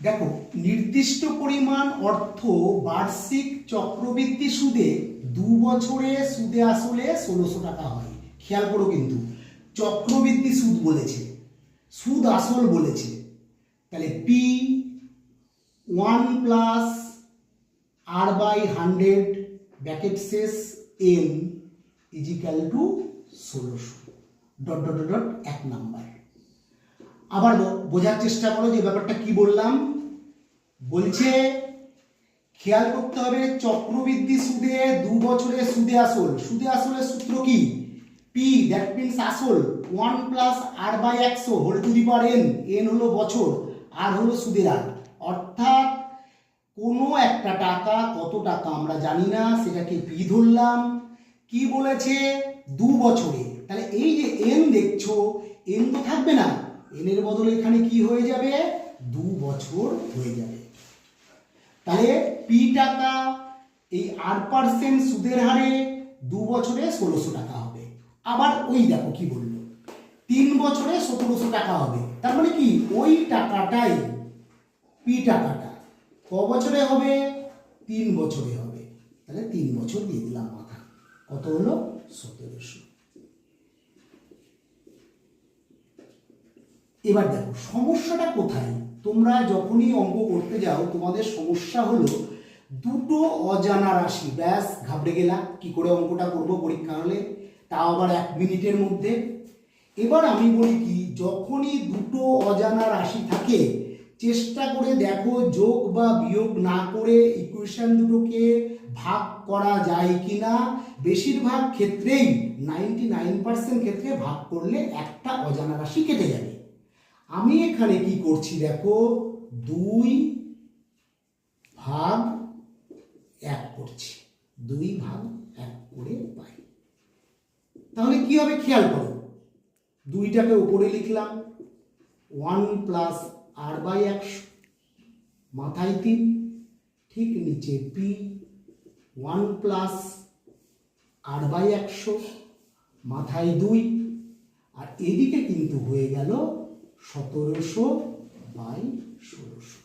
দেখো, নির্দিষ্ট পরিমাণ অর্থ বার্ষিক চক্রবৃদ্ধি সুদে দু বছরে সুদে আসলে ষোলোশো টাকা হয়। খেয়াল করো কিন্তু চক্রবৃদ্ধি সুদ বলেছে, সুদ আসল বলেছে। তাহলে P one plus R by hundred bracket শেষ এম ইজিক্যাল টু ষোলোশো। ডট ডট ডট ডট এক নাম্বার আবার বোঝার চেষ্টা করো যে ব্যাপারটা কি বললাম। বলছে, খেয়াল করতে হবে, চক্রবৃদ্ধি সুদে দু বছরের সুদে আসল। সুদে আসলের সূত্র কি? পি দ্যাট মিনস আসল। ওয়ান প্লাস আর বাই একশো whole to the power N N হলো বছর আর হলো সুদের আর অর্থাৎ, কোনো একটা টাকা, কত টাকা আমরা জানি না, সেটাকে পি ধরলাম। কি বলেছে? দু বছরে। তাহলে এই যে এন দেখছ এন তো থাকবে না। এনের বদলে এখানে কি হয়ে যাবে? দু বছর হয়ে যাবে। তাহলে পি টাকা এই আট পার্সেন্ট সুদের হারে দু বছরে ষোলোশো টাকা হবে। আবার ওই দেখো কি বলল, তিন বছরে সতেরোশো টাকা হবে। তার মানে কি? ওই টাকাটাই, পি টাকাটা ক বছরে হবে? তিন বছরে হবে। তাহলে তিন বছর দিয়ে দিলাম মাথা। কত হলো? সতেরোশো। এবার দেখো, সমস্যাটা কোথায়? তোমরা যখনই অঙ্ক করতে যাও, তোমাদের সমস্যা হলো দুটো অজানা রাশি। ব্যাস, ঘাবড়ে গেলাম। কি করে অঙ্কটা করব পরীক্ষা হলে? তাও আবার এক মিনিটের মধ্যে। এবার আমি বলি কি, যখনই দুটো অজানা রাশি থাকে, চেষ্টা করে দেখো যোগ বা বিয়োগ না করে ইকুয়েশন দুটোকে ভাগ করা যায় কি না বেশিরভাগ ক্ষেত্রেই নাইনটি নাইন পার্সেন্ট ক্ষেত্রে ভাগ করলে একটা অজানা রাশি কেটে যাবে। আমি এখানে কি করছি দেখো? দুই ভাগ এক করছি। দুই ভাগ এক করে পাই। তাহলে কি হবে খেয়াল করো? দুইটাকে উপরে লিখলাম। ওয়ান প্লাস আর বাই একশো। মাথায় তিন। ঠিক নিচে P. One plus R by একশো। মাথায় দুই। আর এদিকে কিন্তু হয়ে গেল সতেরোশো বাই ষোলোশো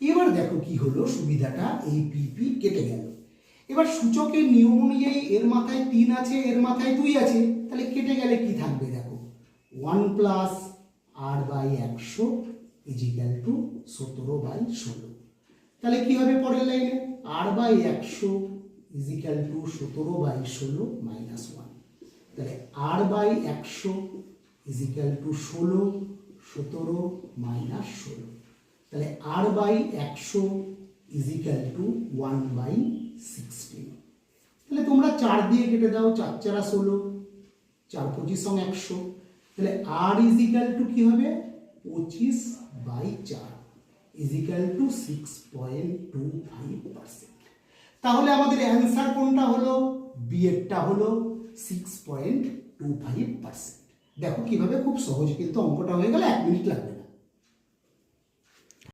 এবার দেখো কি হলো, সুবিধাটা এই পিপি কেটে গেল। এবার সূচকের নিয়ম অনুযায়ী এর মাথায় তিন আছে, এর মাথায় দুই আছে, তাহলে কেটে গেলে কি থাকবে দেখো? ওয়ান প্লাস আর বাই একশো ইজিক্যাল টু সতেরো বাই ষোলো। তাহলে কি হবে পরের লাইনে? আর বাই একশো ইজিক্যাল টু সতেরো বাই ষোলো মাইনাস ওয়ান তাহলে আর বাই একশো ইজিক্যাল টু ষোলো, সতেরো মাইনাস ষোলো। তাহলে আর বাই একশো is equal to one by sixteen তাহলে তোমরা চার দিয়ে কেটে দাও, চার চারা ষোলো, চার পঁচিশ সঙ্গে একশো। তাহলে আর ইজিক্যাল টু কি হবে? পঁচিশ বাই চার is equal to six point two five percent তাহলে আমাদের অ্যান্সার কোনটা হলো? বিএডটা হলো six point two five percent দেখো কীভাবে খুব সহজ কিন্তু অঙ্কটা হয়ে গেলে এক মিনিট লাগবে।